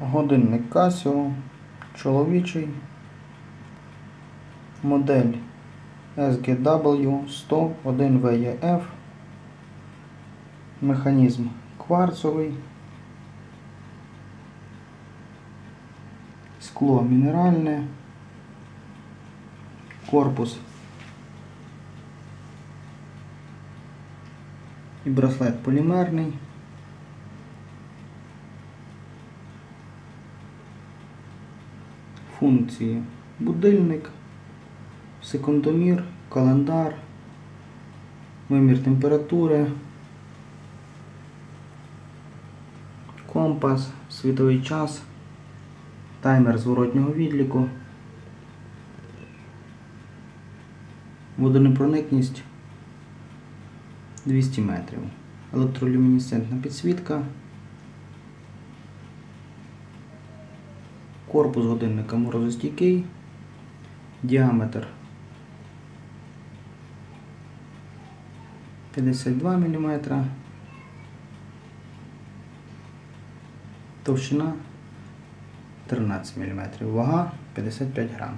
Годинник Casio, чоловічий, модель SGW 101 VEF, механізм кварцовий, скло мінеральне, корпус і браслет полімерний. Функції будильник, секундомір, календар, вимір температури, компас, світовий час, таймер зворотнього відліку, водонепроникність 200 метрів, електролюмінесцентна підсвітка. Корпус годинника морозостійкий, діаметр 52 мм, товщина 13 мм, вага 55 грам.